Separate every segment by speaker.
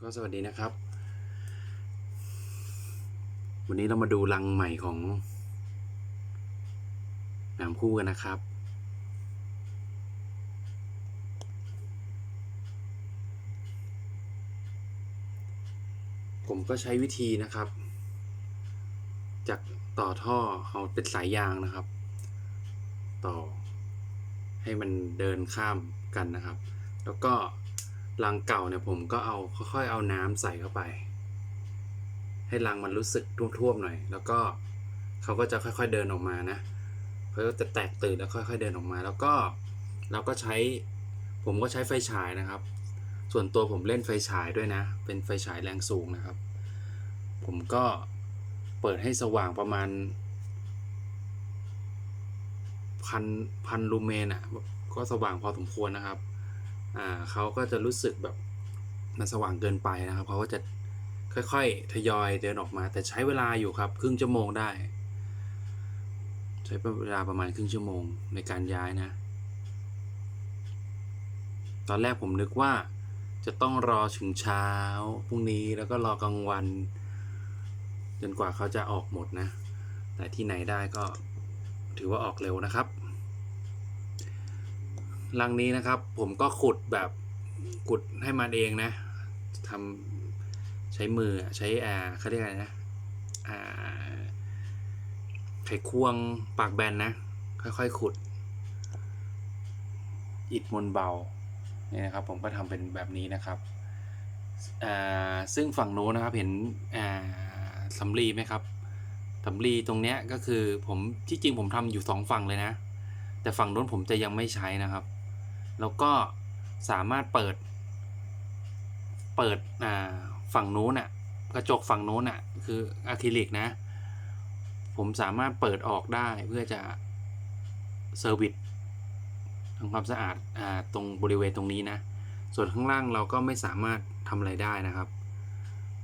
Speaker 1: ก็สวัสดีนะครับ วันนี้เรามาดูรังใหม่ของหนามคู่กันนะครับ ผมก็ใช้วิธีนะครับ จากต่อท่อเอาเป็นสายยางนะครับ ต่อให้มันเดินข้ามกันนะครับ แล้วก็ รังเก่าเนี่ยผมก็เอาค่อยๆเอาน้ำใส่เข้าไป ให้รังมันรู้สึกท่วมๆหน่อย แล้วก็เขาก็จะค่อยๆเดินออกมานะเขาก็จะแตกตื่นแล้วค่อย ๆเดินออกมา แล้วก็เราก็ใช้ผมก็ใช้ไฟฉายนะครับ ส่วนตัวผมเล่นไฟฉายด้วยนะ เป็นไฟฉายแรงสูงนะครับ ผมก็เปิดให้สว่างประมาณพันพันลูเมนอะก็สว่างพอสมควรนะครับ อ่าเขาก็จะรู้สึกแบบมันสว่างเกินไปนะครับเขาก็จะค่อยๆ ทยอยเดินออกมา แต่ใช้เวลาอยู่ครับ ครึ่งชั่วโมงได้ ใช้เวลาประมาณครึ่งชั่วโมงในการย้ายนะ ตอนแรกผมนึกว่าจะต้องรอถึงเช้าพรุ่งนี้แล้วก็รอกลางวัน จนกว่าเขาจะออกหมดนะ แต่ที่ไหนได้ก็ถือว่าออกเร็วนะครับ รังนี้นะครับ ผมก็ขุดแบบขุดให้มันเองนะทำใช้มือใช้อ่าเขาเรียกอะไรนะอ่าไขควงปากแบนนะ ค่อยๆขุด อิฐมวลเบาเนี่ยนะครับ ผมก็ทำเป็นแบบนี้นะครับอ่าซึ่งฝั่งโน้นนะครับเห็นอ่าสำลีไหมครับสำลีตรงเนี้ยก็คือผมที่จริงผมทำอยู่สองฝั่งเลยนะ แต่ฝั่งโน้นผมจะยังไม่ใช้นะครับ แล้วก็สามารถเปิด เปิดฝั่งโน้นอะกระจกฝั่งโน้นอะคืออะคริลิกนะ ผมสามารถเปิดออกได้เพื่อจะเซอร์วิสทำความสะอาดอาตรงบริเวณตรงนี้นะ ส่วนข้างล่างเราก็ไม่สามารถทำอะไรได้นะครับ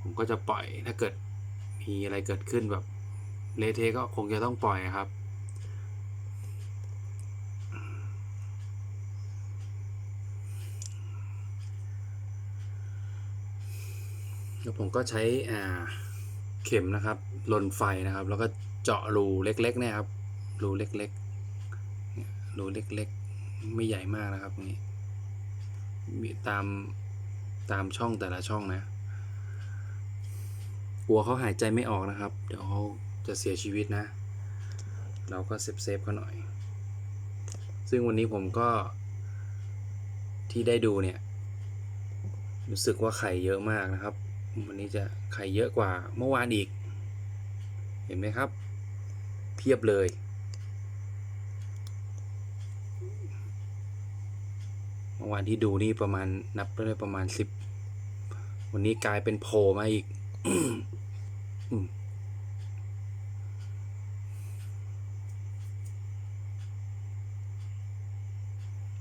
Speaker 1: ผมก็จะปล่อยถ้าเกิดมีอะไรเกิดขึ้นแบบเละเทะก็คงจะต้องปล่อยครับ แล้วผมก็ใช้อ่าเข็มนะครับลนไฟนะครับ แล้วก็เจาะรูเล็กๆเนี่ยครับรูเล็กๆรูเล็กๆ ไม่ใหญ่มากนะครับนี่มีตามตามช่องแต่ละช่องนะ กลัวเขาหายใจไม่ออกนะครับ เดี๋ยวเขาจะเสียชีวิตนะ เราก็เซฟเซฟเขาหน่อย ซึ่งวันนี้ผมก็ที่ได้ดูเนี่ย รู้สึกว่าไข่เยอะมากนะครับ วันนี้จะไข่เยอะกว่าเมื่อวานอีก เห็นไหมครับ เพียบเลย เมื่อวานที่ดูนี่ประมาณนับได้ประมาณสิบวันนี้กลายเป็นโผล่มาอีก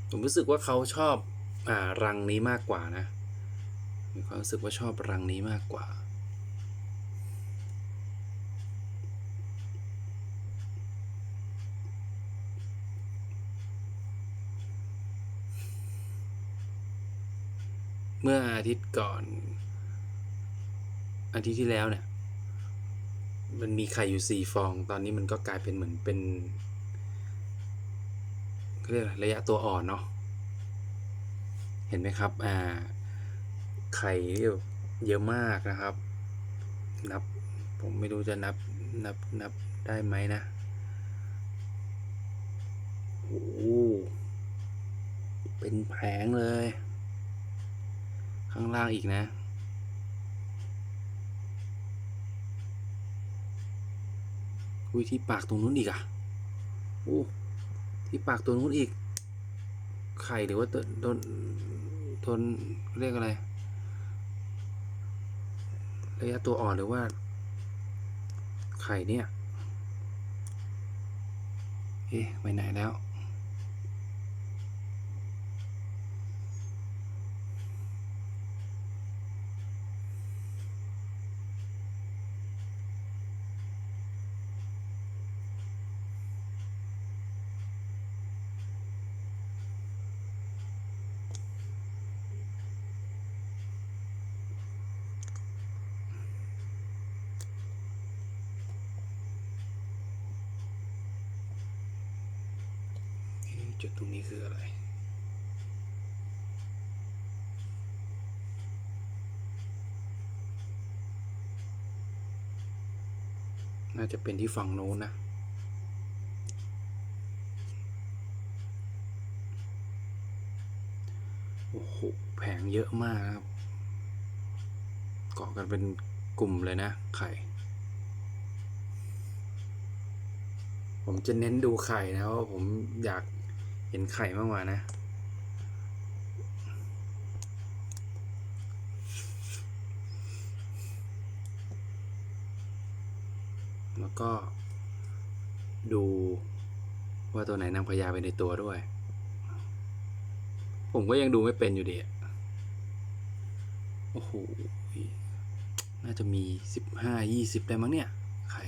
Speaker 1: ผมรู้สึกว่าเขาชอบอ่ารังนี้มากกว่านะ มีความรู้สึกว่าชอบรังนี้มากกว่า เมื่ออาทิตย์ก่อน อาทิตย์ที่แล้วเนี่ย มันมีไข่อยู่สี่ฟอง ตอนนี้มันก็กลายเป็นเหมือนเป็นเขาเรียกระยะตัวอ่อนเนาะ เห็นไหมครับ อ่า ไข่เยอะมากนะครับ นับผมไม่รู้จะนับนับนับได้ไหมนะโอ้เป็นแผงเลย ข้างล่างอีกนะอุ้ยที่ปากตรงนู้นอีกอะโอ้ที่ปากตรงนู้นอีก ไข่หรือว่าต้นต้นต้นเรียกอะไร ระยะตัวอ่อนหรือว่า ไข่เนี่ย เอ๊ะไปไหนแล้ว จุดตรงนี้คืออะไร น่าจะเป็นที่ฝั่งโน้นนะโอ้โหแผงเยอะมากนะครับ เกาะกันเป็นกลุ่มเลยนะ ไข่ ผมจะเน้นดูไข่นะเพราะว่าผมอยาก เห็นไข่มากกว่านะ แล้วก็ดูว่าตัวไหนนางพญาไปในตัวด้วย ผมก็ยังดูไม่เป็นอยู่ดีอโอ้โห น่าจะมีสิบห้ายี่สิบได้มั้งเนี่ย ไข่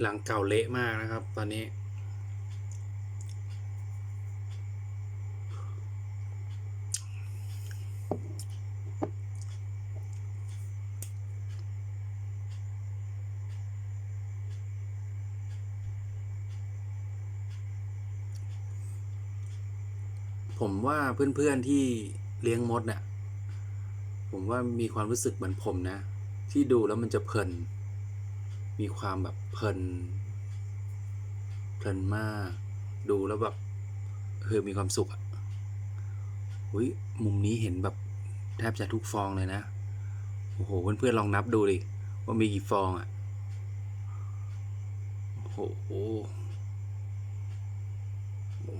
Speaker 1: หลังเก่าเละมากนะครับ ตอนนี้ผมว่าเพื่อนๆที่เลี้ยงมดเนี่ยผมว่ามีความรู้สึกเหมือนผมนะ ที่ดูแล้วมันจะเพลิน มีความแบบเพลิน เพลินมาก ดูแล้วแบบเออมีความสุขอะอุ้ยมุมนี้เห็นแบบแทบจะทุกฟองเลยนะ โอ้โห เพื่อนๆลองนับดูดิ ว่ามีกี่ฟองอะโอ้โห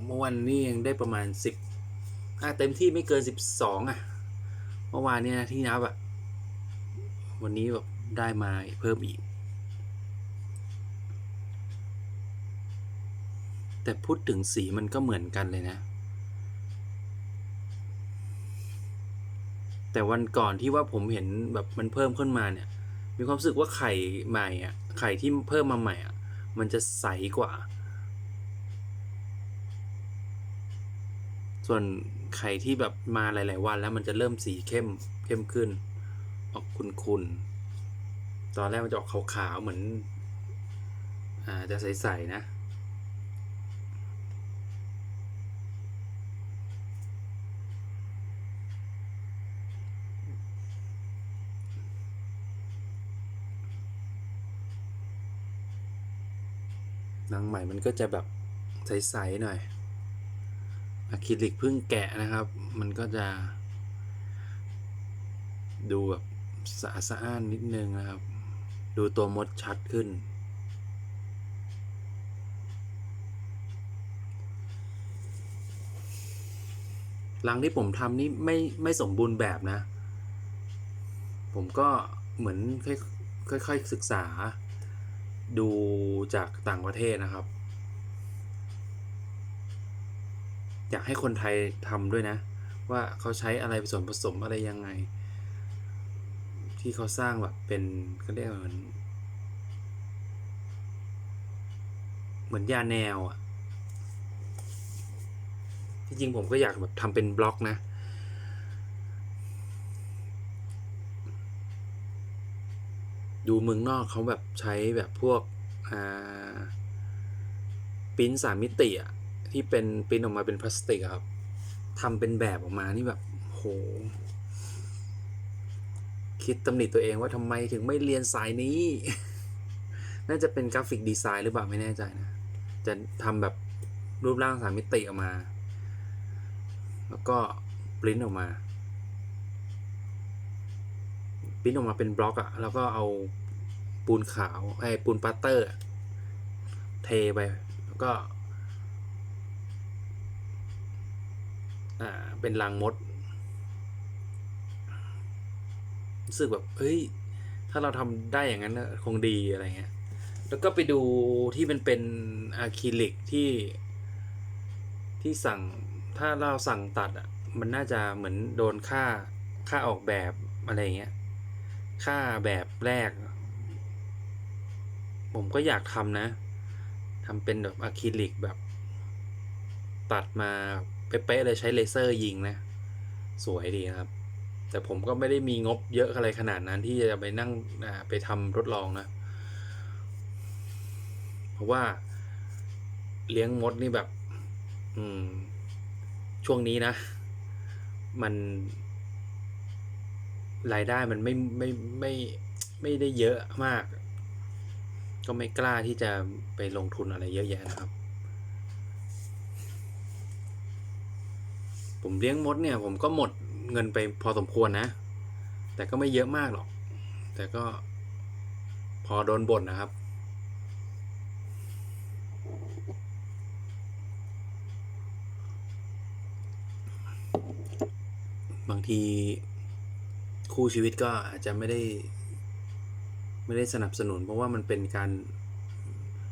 Speaker 1: เมื่อวันนี้ยังได้ประมาณสิบถ้าเต็มที่ไม่เกินสิบสองอะเมื่อวานเนี่ยที่นับอะวันนี้แบบได้มาเพิ่มอีก แต่พูดถึงสีมันก็เหมือนกันเลยนะ แต่วันก่อนที่ว่าผมเห็นแบบมันเพิ่มขึ้นมาเนี่ย มีความรู้สึกว่าไข่ใหม่อะไข่ที่เพิ่มมาใหม่อะมันจะใสกว่า ส่วนไข่ที่แบบมาหลาย ๆ วันแล้วมันจะเริ่มสีเข้มเข้มขึ้น ออกขุ่นๆ ตอนแรกมันจะออกขาวๆเหมือนอ่าจะใสๆนะ หนังใหม่มันก็จะแบบใสๆหน่อยอะคริลิกเพิ่งแกะนะครับ มันก็จะ ดูแบบสะอาดสะอ้านนิดนึงนะครับ ดูตัวมดชัดขึ้นหลังที่ผมทำนี่ไม่ไม่สมบูรณ์แบบนะ ผมก็เหมือนค่อยค่อยๆศึกษา ดูจากต่างประเทศนะครับ อยากให้คนไทยทำด้วยนะ ว่าเขาใช้อะไรผสมผสมอะไรยังไง ที่เขาสร้างแบบเป็นเขาเรียกเหมือนเหมือนยาแนวอะที่จริงผมก็อยากแบบทำเป็นบล็อกนะ ดูเมืองนอกเขาแบบใช้แบบพวกปริ้นสามมิติอะที่เป็นปริ้นออกมาเป็นพลาสติกครับทำเป็นแบบออกมานี่แบบโห คิดตำหนิตัวเองว่าทำไมถึงไม่เรียนสายนี้ น่าจะเป็นกราฟิกดีไซน์หรือเปล่าไม่แน่ใจนะ จะทำแบบรูปร่างสามมิติออกมา แล้วก็ปริ้นออกมา ปริ้นออกมาเป็นบล็อกอะแล้วก็เอาปูนขาวไอ้ปูนปัตเตอร์ เทไป แล้วก็อ่าเป็นรังมด รู้สึกแบบเฮ้ย ถ้าเราทำได้อย่างนั้นคงดีอะไรเงี้ย แล้วก็ไปดูที่มันเป็นอะคริลิกที่ที่สั่งถ้าเราสั่งตัดอะ มันน่าจะเหมือนโดนค่าค่าออกแบบอะไรเงี้ย ค่าแบบแรก ผมก็อยากทำนะทำเป็นแบบอะคริลิกแบบ ตัดมาเป๊ะๆเลยใช้เลเซอร์ยิงนะ สวยดีครับ แต่ผมก็ไม่ได้มีงบเยอะอะไรขนาดนั้นที่จะไปนั่งไปทำทดลองนะ เพราะว่าเลี้ยงมดนี่แบบ อืม ช่วงนี้นะ มัน รายได้มันไม่ไม่ไม่ไม่ได้เยอะมาก ก็ไม่กล้าที่จะไปลงทุนอะไรเยอะแยะนะครับ ผมเลี้ยงมดเนี่ย ผมก็หมดเงินไปพอสมควรนะ แต่ก็ไม่เยอะมากหรอก แต่ก็พอโดนบ่นนะครับบางที คู่ชีวิตก็อาจจะไม่ได้ ไม่ได้สนับสนุน เพราะว่ามันเป็นการ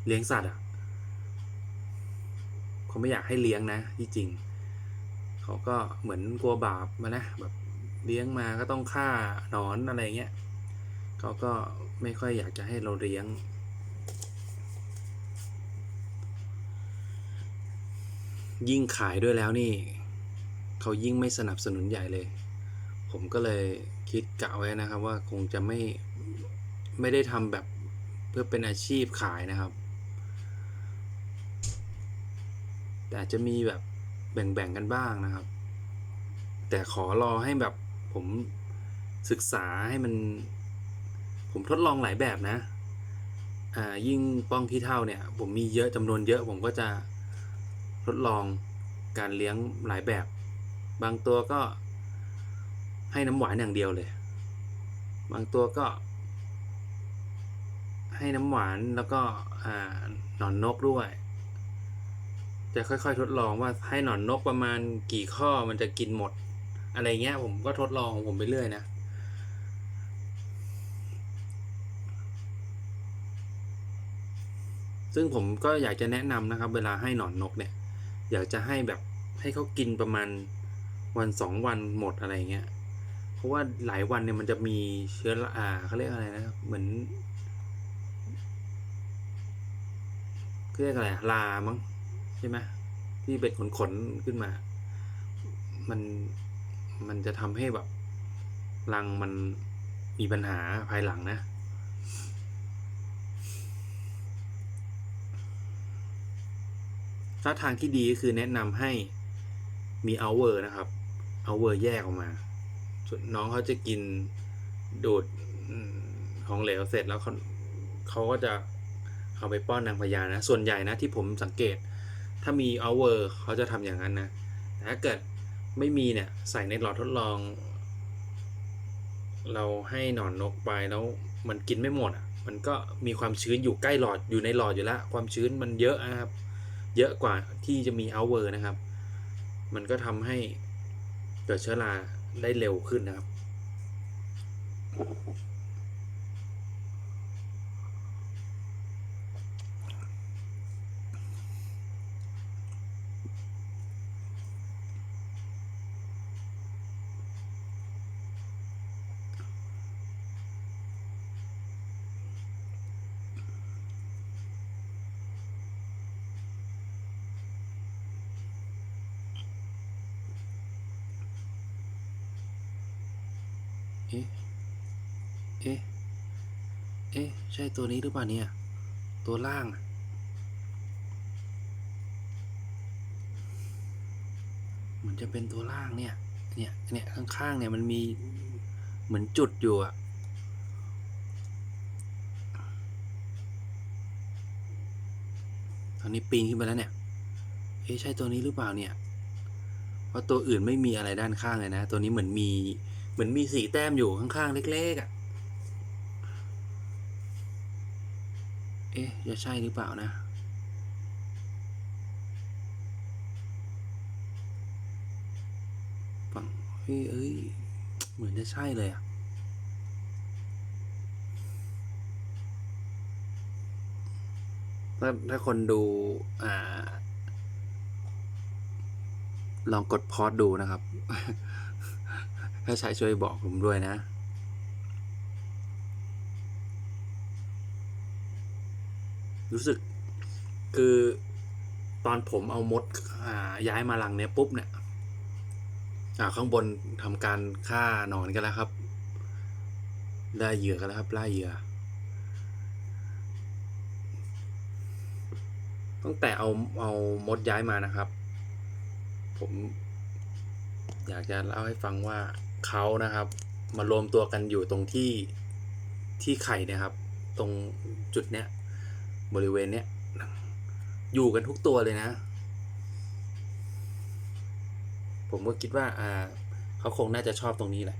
Speaker 1: เลี้ยงสัตว์อะเขาไม่อยากให้เลี้ยงนะที่จริง เขาก็เหมือนกลัวบาปมานะแบบเลี้ยงมาก็ต้องฆ่าหนอนอะไรเงี้ยเขาก็ไม่ค่อยอยากจะให้เราเลี้ยง ยิ่งขายด้วยแล้วนี่ เขายิ่งไม่สนับสนุนใหญ่เลย ผมก็เลย คิดกะไว้นะครับว่าคงจะไม่ไม่ได้ทำแบบเพื่อเป็นอาชีพขายนะครับ แต่อาจจะมีแบบแบ่งๆกันบ้างนะครับ แต่ขอรอให้แบบผมศึกษาให้มัน ผมทดลองหลายแบบนะอ่ายิ่งป้องขี้เท่าเนี่ย ผมมีเยอะจำนวนเยอะ ผมก็จะทดลองการเลี้ยงหลายแบบ บางตัวก็ ให้น้ำหวานอย่างเดียวเลย บางตัวก็ ให้น้ำหวานแล้วก็หนอนนกด้วย จะค่อยๆ ทดลองว่าให้หนอนนกประมาณกี่ข้อมันจะกินหมด อะไรเงี้ย ผมก็ทดลองของผมไปเรื่อยนะซึ่งผมก็อยากจะแนะนำนะครับ เวลาให้หนอนนกเนี่ย อยากจะให้แบบให้เขากินประมาณวันสองวันหมดอะไรเงี้ย ราะว่าหลายวันเนี่ยมันจะมีเชื้อราอ่าเขาเรียกอะไรนะเหมือนเขาเรียกอะไรลามั้งใช่ไหมที่เป็นขนๆขึ้นมา มันมันจะทำให้แบบรังมันมีปัญหาภายหลังนะ ถ้าทางที่ดีก็คือแนะนำให้มีเอาเวอร์นะครับ เอาเวอร์แยกออกมา น้องเขาจะกินดูดของเหลวเสร็จแล้วเขาเขาก็จะเอาไปป้อนนางพญานะ ส่วนใหญ่นะที่ผมสังเกต ถ้ามีเอาเวอร์เขาจะทำอย่างนั้นนะแต่ถ้าเกิดไม่มีเนี่ยใส่ในหลอดทดลอง เราให้หนอนนกไปแล้วมันกินไม่หมดอะมันก็มีความชื้นอยู่ใกล้หลอดอยู่ในหลอดอยู่แล้วความชื้นมันเยอะนะครับ เยอะกว่าที่จะมีเอาเวอร์นะครับ มันก็ทำให้เกิดเชื้อรา ได้เร็วขึ้นนะครับ เอ๊ะ ใช่ตัวนี้หรือเปล่าเนี่ย ตัวล่าง เหมือนจะเป็นตัวล่างเนี่ย เนี่ย เนี่ยข้างๆเนี่ยมันมีเหมือนจุดอยู่อะตอนนี้ปีนขึ้นไปแล้วเนี่ย เอ๊ะใช่ตัวนี้หรือเปล่าเนี่ย เพราะตัวอื่นไม่มีอะไรด้านข้างเลยนะ ตัวนี้เหมือนมี เหมือนมีสีแต้มอยู่ข้างๆเล็กๆอะ่ะ เอ๊ะ จะใช่หรือเปล่านะ ฝั่งเฮ้ยเอ้ย เหมือนจะใช่เลยอะถ้าถ้าคนดู อ่า ลองกดพอดดูนะครับ ถ้าใช้ช่วยบอกผมด้วยนะ รู้สึกคือตอนผมเอามดอ่าย้ายมารังเนี้ยปุ๊บเนี่ยอ่าข้างบนทำการฆ่าหนอนกันแล้วครับได้เหยื่อกันแล้วครับล่าเหยื่อ ตั้งแต่เอาเอามดย้ายมานะครับ ผม อยากจะเล่าให้ฟังว่าเขานะครับ มารวมตัวกันอยู่ตรงที่ที่ไข่เนะครับ ตรงจุดเนี้ย บริเวณเนี้ยอยู่กันทุกตัวเลยนะ ผมก็คิดว่าอ่าเขาคงน่าจะชอบตรงนี้แหละ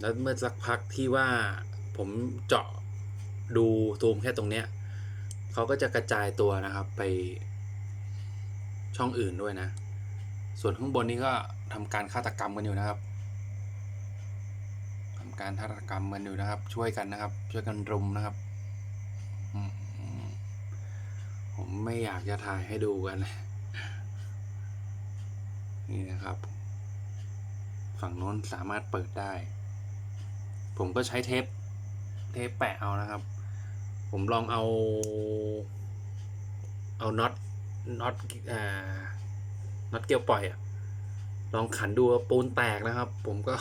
Speaker 1: แล้วเมื่อสักพักที่ว่าผมเจาะดูซูมแค่ตรงเนี้ยเขาก็จะกระจายตัวนะครับไปช่องอื่นด้วยนะ ส่วนข้างบนนี้ก็ทำการฆาตกรรมกันอยู่นะครับ การฆาตกรรมกันอยู่นะครับ ช่วยกันนะครับ ช่วยกันรุมนะครับ ผมไม่อยากจะถ่ายให้ดูกันเลยนี่นะครับ ฝั่งโน้นสามารถเปิดได้ ผมก็ใช้เทป เทปแปะเอานะครับ ผมลองเอา เอาน็อตน็อตอ่าน็อตเกลียวปล่อยอะลองขันดูว่าปูนแตกนะครับ ผมก็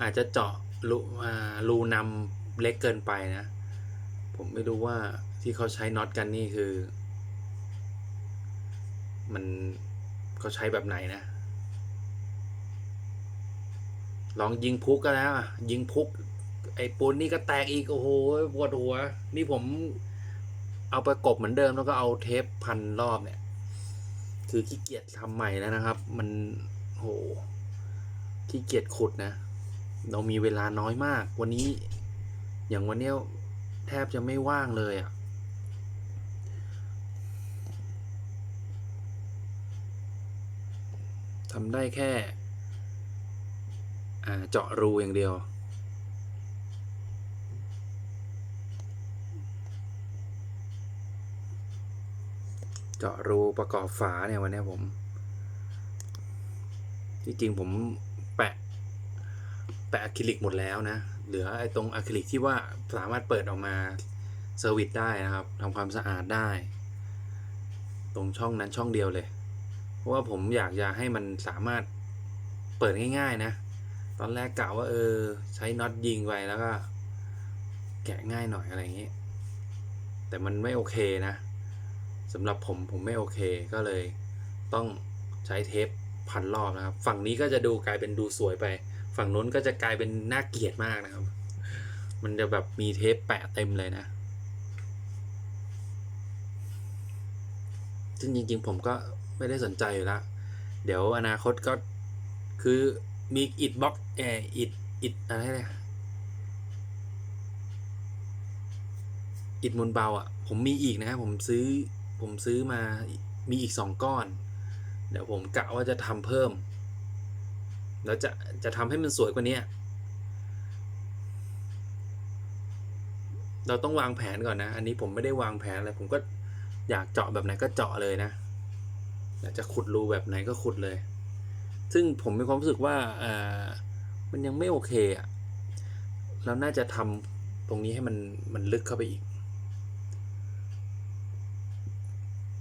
Speaker 1: อาจจะเจาะ รูรูนำเล็กเกินไปนะ ผมไม่รู้ว่าที่เขาใช้น็อตกันนี่คือ มันเขาใช้แบบไหนนะ ลองยิงพุกก็แล้วยิงพุก ไอ้ปูนนี่ก็แตกอีก โอ้โหปวดหัว นี่ผมเอาประกบเหมือนเดิมแล้วก็เอาเทปพันรอบเนี่ย คือขี้เกียจทำใหม่แล้วนะครับ มันโหขี้เกียจขุดนะ เรามีเวลาน้อยมาก วันนี้ อย่างวันเนี้ยแทบจะไม่ว่างเลยอะ่ะทำได้แค่เจาะรูอย่างเดียว เจาะรูประกอบฝาเนี่ยวันนี้ผมจริงผม แปะอะคริลิกหมดแล้วนะ เหลือไอ้ตรงอะคริลิกที่ว่าสามารถเปิดออกมาเซอร์วิสได้นะครับทำความสะอาดได้ ตรงช่องนั้นช่องเดียวเลย เพราะว่าผมอยากจะให้มันสามารถเปิดง่าย ๆ นะ ตอนแรกกะว่าเออ ใช้น็อตยิงไปแล้วก็ แกะง่ายหน่อยอะไรอย่างนี้ แต่มันไม่โอเคนะสำหรับผมผมไม่โอเคก็เลย ต้องใช้เทปพันรอบนะครับ ฝั่งนี้ก็จะดูกลายเป็นดูสวยไป ฝั่งนู้นก็จะกลายเป็นน่าเกลียดมากนะครับ มันจะแบบมีเทปแปะเต็มเลยนะซึ่งจริงๆผมก็ไม่ได้สนใจอยู่ละเดี๋ยวอนาคตก็คือมีอิดบล็อกแอร์อิดอิดอะไรเนี่ยอิดมูลเบาอะ ผมมีอีกนะผมซื้อผมซื้อมามีอีกสองก้อน เดี๋ยวผมกะว่าจะทำเพิ่ม แล้วจะจะทำให้มันสวยกว่านี้เราต้องวางแผนก่อนนะ อันนี้ผมไม่ได้วางแผนอะไรผมก็อยากเจาะแบบไหนก็เจาะเลยนะอยากจะขุดรูแบบไหนก็ขุดเลย ซึ่งผมมีความรู้สึกว่าอ่ามันยังไม่โอเคอะเราน่าจะทำตรงนี้ให้มันมันลึกเข้าไปอีก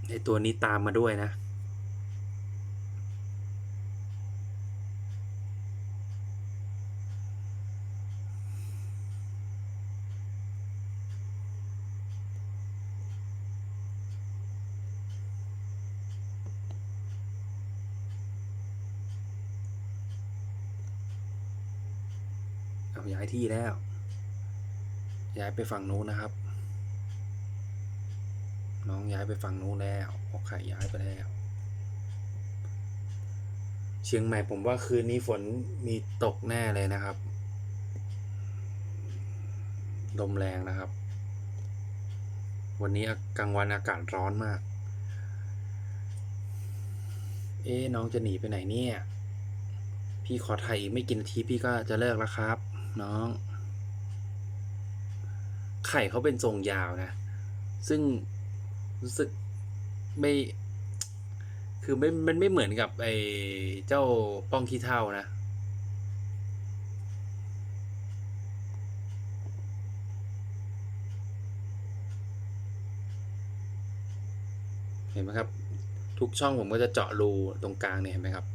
Speaker 1: ไอตัวนี้ตามมาด้วยนะ ย้ายที่แล้ว ย้ายไปฝั่งโน้นนะครับ น้องย้ายไปฝั่งโน้นแล้วโอเคย้ายไปแล้ว เชียงใหม่ผมว่าคืนนี้ฝนมีตกแน่เลยนะครับ ลมแรงนะครับ วันนี้กลางวันอากาศร้อนมาก เอ๊ะน้องจะหนีไปไหนเนี่ยพี่ขอถ่ายอีกไม่กี่นาทีพี่ก็จะเลิกแล้วครับ น้อง ไข่เขาเป็นทรงยาวนะ ซึ่งรู้สึกไม่ คือไม่มันไม่เหมือนกับไอ้เจ้าป้องขี้เท่านะเห็นไหมครับ ทุกช่องผมก็จะเจาะรูตรงกลางเนี่ยเห็นไหมครับ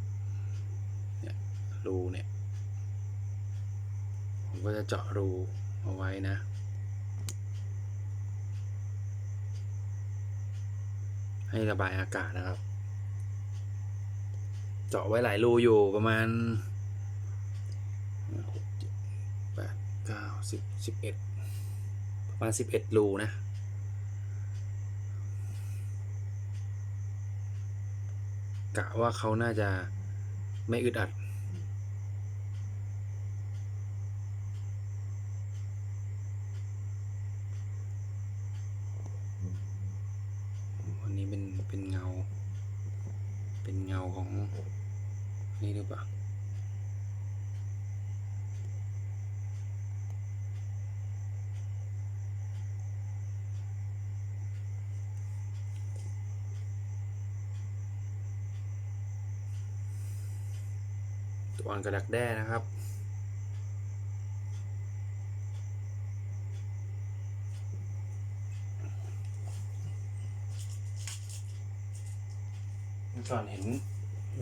Speaker 1: เนี่ยรูเนี่ย ก็จะเจาะรูเอาไว้นะ ให้ระบายอากาศนะครับ เจาะไว้หลายรูอยู่ประมาณหกเจ็ดแปดเก้าสิบสิบเอ็ดประมาณสิบเอ็ดรูนะกะว่าเขาน่าจะไม่อึดอัด อันนี้เป็นเป็นเงา เป็นเงาของ นี่หรือเปล่า ตัว อนกระดักแด้นะครับเมื่อก่อนเห็น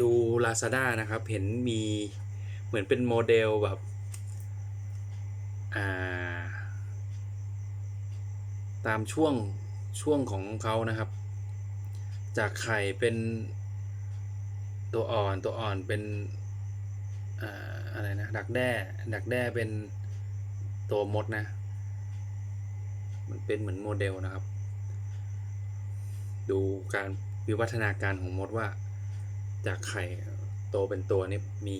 Speaker 1: ดู Lazada นะครับ เห็นมีเหมือนเป็นโมเดลแบบ อ่า ตามช่วงช่วงของเขานะครับ จากไข่เป็นตัวอ่อนตัวอ่อนเป็น อะไรนะดักแด้ดักแด้เป็นตัวมดนะ มันเป็นเหมือนโมเดลนะครับ ดูการวิวัฒนาการของมดว่า จากไข่โตเป็นตัวนี้มี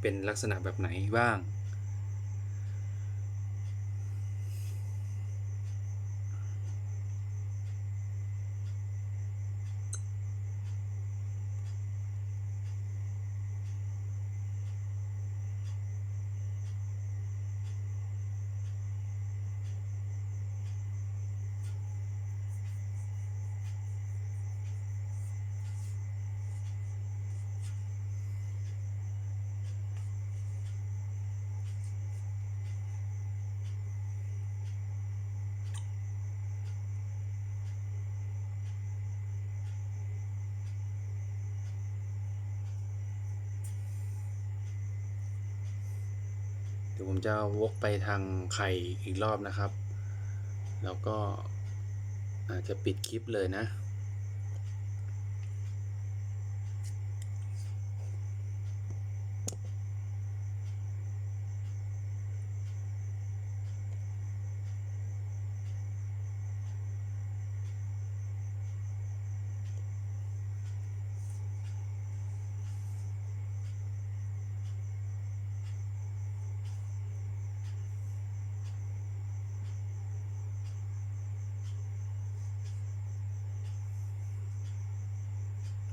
Speaker 1: เป็นลักษณะแบบไหนบ้าง ดี๋ยวผมจะวกไปทางไข่อีกรอบนะครับ แล้วก็อาจจะปิดคลิปเลยนะ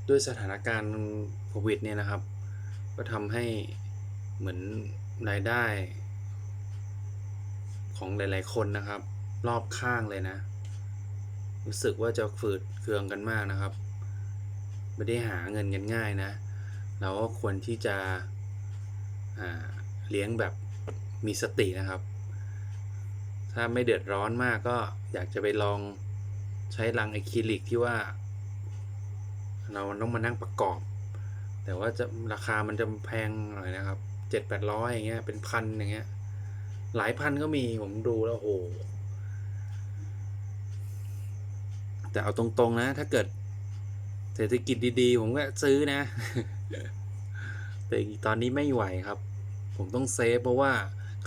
Speaker 1: ด้วยสถานการณ์โควิดเนี่ยนะครับ ก็ทำให้เหมือนรายได้ ของหลาย ๆ คนนะครับ รอบข้างเลยนะ รู้สึกว่าจะฝืดเคืองกันมากนะครับ ไม่ได้หาเงินกันง่ายนะ เราก็ควรที่จะเลี้ยงแบบมีสตินะครับ ถ้าไม่เดือดร้อนมากก็อยากจะไปลองใช้รังอะคริลิกที่ว่า เราต้องมานั่งประกอบ แต่ว่าจะราคามันจะแพงหน่อยนะครับเจ็ดแปดร้อยอย่างเงี้ยเป็นพันอย่างเงี้ย หลายพันก็มีผมดูแล้วโหแต่เอาตรงๆนะ ถ้าเกิดเศรษฐกิจดีๆ ผมก็ซื้อนะ แต่ตอนนี้ไม่ไหวครับ ผมต้องเซฟเพราะว่า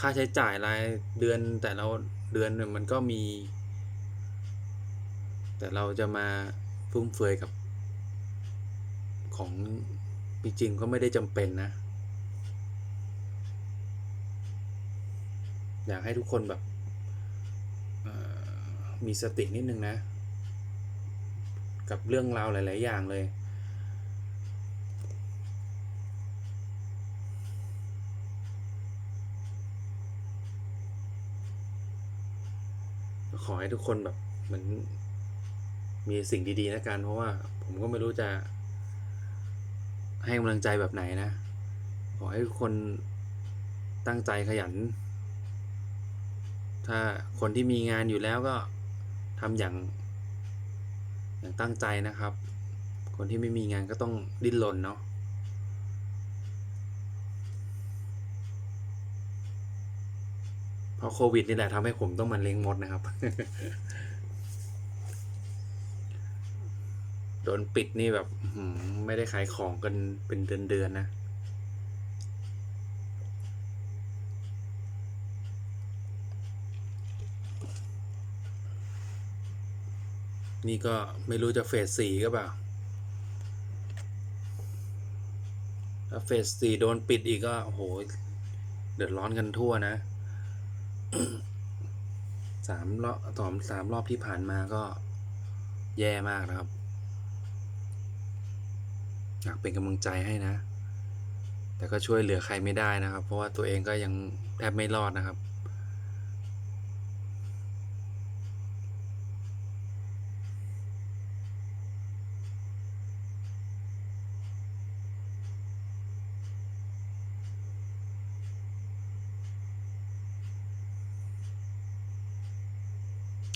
Speaker 1: ค่าใช้จ่ายรายเดือนแต่ละเดือนเนี่ยมันก็มี แต่เราจะมาฟุ่มเฟือยกับ ของจริงๆก็ไม่ได้จำเป็นนะ อยากให้ทุกคนแบบมีสตินิดนึงนะ กับเรื่องราวหลาย ๆ อย่างเลย ขอให้ทุกคนแบบเหมือนมีสิ่งดีๆแล้วกันเพราะว่าผมก็ไม่รู้จะ ให้กำลังใจแบบไหนนะ ขอให้ทุกคนตั้งใจขยัน ถ้าคนที่มีงานอยู่แล้วก็ทำอย่าง อย่างตั้งใจนะครับ คนที่ไม่มีงานก็ต้องดิ้นรนเนาะเพราะโควิดนี่แหละทำให้ผมต้องมาเลี้ยงมดนะครับ โดนปิดนี่แบบไม่ได้ขายของกันเป็นเดือนๆนะนี่ก็ไม่รู้จะเฟสสี่ก็เปล่า ถ้าเฟสสี่โดนปิดอีกก็โอ้โหเดือดร้อนกันทั่วนะ สามรอบสองสามรอบที่ผ่านมาก็แย่มากนะครับ อยากเป็นกำลังใจให้นะ แต่ก็ช่วยเหลือใครไม่ได้นะครับ เพราะว่าตัวเองก็ยังแทบไม่รอดนะครับ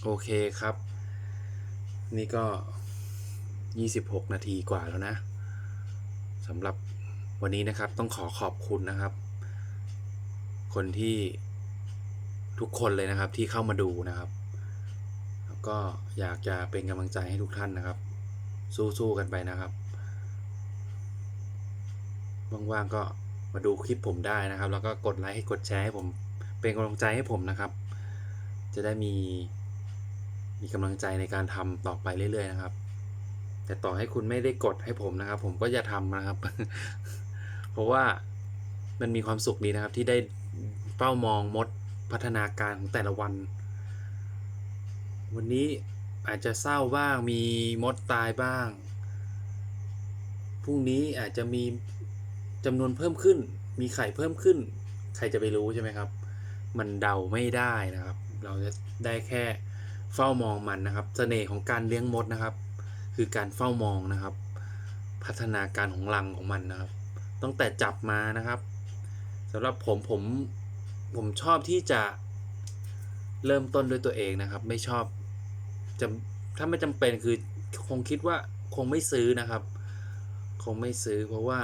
Speaker 1: โอเคครับ นี่ก็ 26 นาทีกว่าแล้วนะ สำหรับวันนี้นะครับต้องขอขอบคุณนะครับ คนที่ทุกคนเลยนะครับที่เข้ามาดูนะครับแล้วก็อยากจะเป็นกำลังใจให้ทุกท่านนะครับ สู้ๆกันไปนะครับว่างๆก็มาดูคลิปผมได้นะครับ แล้วก็กดไลค์ให้กดแชร์ให้ผมเป็นกำลังใจให้ผมนะครับ จะได้มีมีกำลังใจในการทำต่อไปเรื่อย ๆ นะครับ แต่ต่อให้คุณไม่ได้กดให้ผมนะครับ ผมก็จะทำนะครับ เพราะว่ามันมีความสุขดีนะครับ ที่ได้เฝ้ามองมดพัฒนาการของแต่ละวัน วันนี้อาจจะเศร้าบ้างมีมดตายบ้างพรุ่งนี้อาจจะมีจำนวนเพิ่มขึ้น มีไข่เพิ่มขึ้น ใครจะไปรู้ใช่ไหมครับ มันเดาไม่ได้นะครับ เราจะได้แค่เฝ้ามองมันนะครับเสน่ห์ของการเลี้ยงมดนะครับ คือการเฝ้ามองนะครับ พัฒนาการของรังของมันนะครับ ตั้งแต่จับมานะครับสำหรับผมผมผมชอบที่จะเริ่มต้นด้วยตัวเองนะครับ ไม่ชอบจะถ้าไม่จำเป็นคือคงคิดว่าคงไม่ซื้อนะครับ คงไม่ซื้อเพราะว่า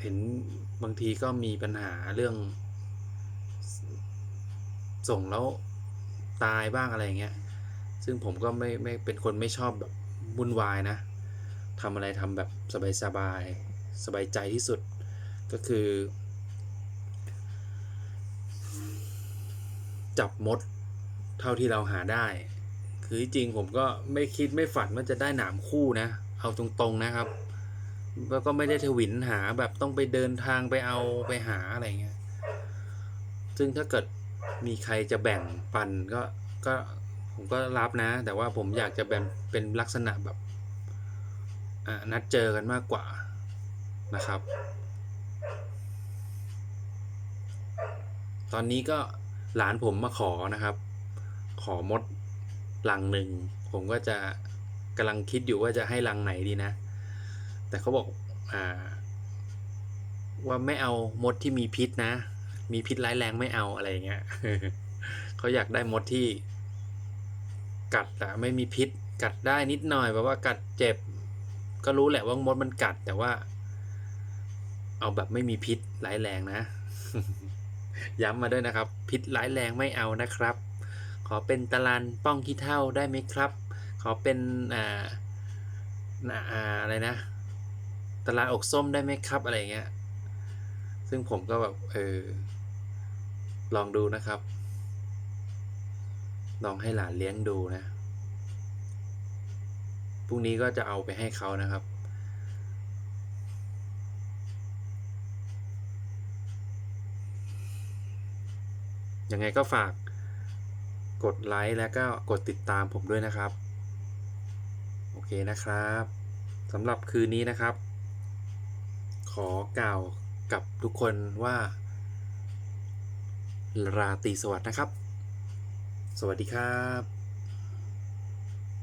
Speaker 1: เห็นบางทีก็มีปัญหาเรื่อง ส่งแล้วตายบ้างอะไรอย่างเงี้ย ซึ่งผมก็ไม่ไม่เป็นคนไม่ชอบแบบวุ่นวายนะทำอะไรทำแบบสบายสบายสบายใจที่สุดก็คือ จับมดเท่าที่เราหาได้ คือจริงผมก็ไม่คิดไม่ฝันว่าจะได้หนามคู่นะ เอาตรงๆนะครับ แล้วก็ไม่ได้ทวินหาแบบต้องไปเดินทางไปเอาไปหาอะไรเงี้ย ซึ่งถ้าเกิดมีใครจะแบ่งปันก็ก็ ผมก็รับนะ แต่ว่าผมอยากจะแบ่งเป็นลักษณะแบบนัดเจอกันมากกว่านะครับ ตอนนี้ก็หลานผมมาขอนะครับ ขอมดลังหนึ่ง ผมก็จะกำลังคิดอยู่ว่าจะให้ลังไหนดีนะ แต่เขาบอกอ่าว่าไม่เอามดที่มีพิษนะ มีพิษร้ายแรงไม่เอาอะไรเงี้ยเขาอยากได้มดที่ กัดแต่ไม่มีพิษ กัดได้นิดหน่อยแบบว่ากัดเจ็บ ก็รู้แหละว่ามดมันกัด แต่ว่า เอาแบบไม่มีพิษร้ายแรงนะ ย้ำมาด้วยนะครับ พิษร้ายแรงไม่เอานะครับ ขอเป็นตะลานป้องขี้เท่าได้ไหมครับ ขอเป็นอ่าอ่าอะไรนะ ตะลาดอกส้มได้ไหมครับ อะไรเงี้ย ซึ่งผมก็แบบเออลองดูนะครับ ลองให้หลานเลี้ยงดูนะพรุ่งนี้ก็จะเอาไปให้เขานะครับ ยังไงก็ฝากกดไลค์และก็กดติดตามผมด้วยนะครับ โอเคนะครับสำหรับคืนนี้นะครับ ขอกล่าวกับทุกคนว่า ราตรีสวัสดิ์นะครับ สวัสดีครับ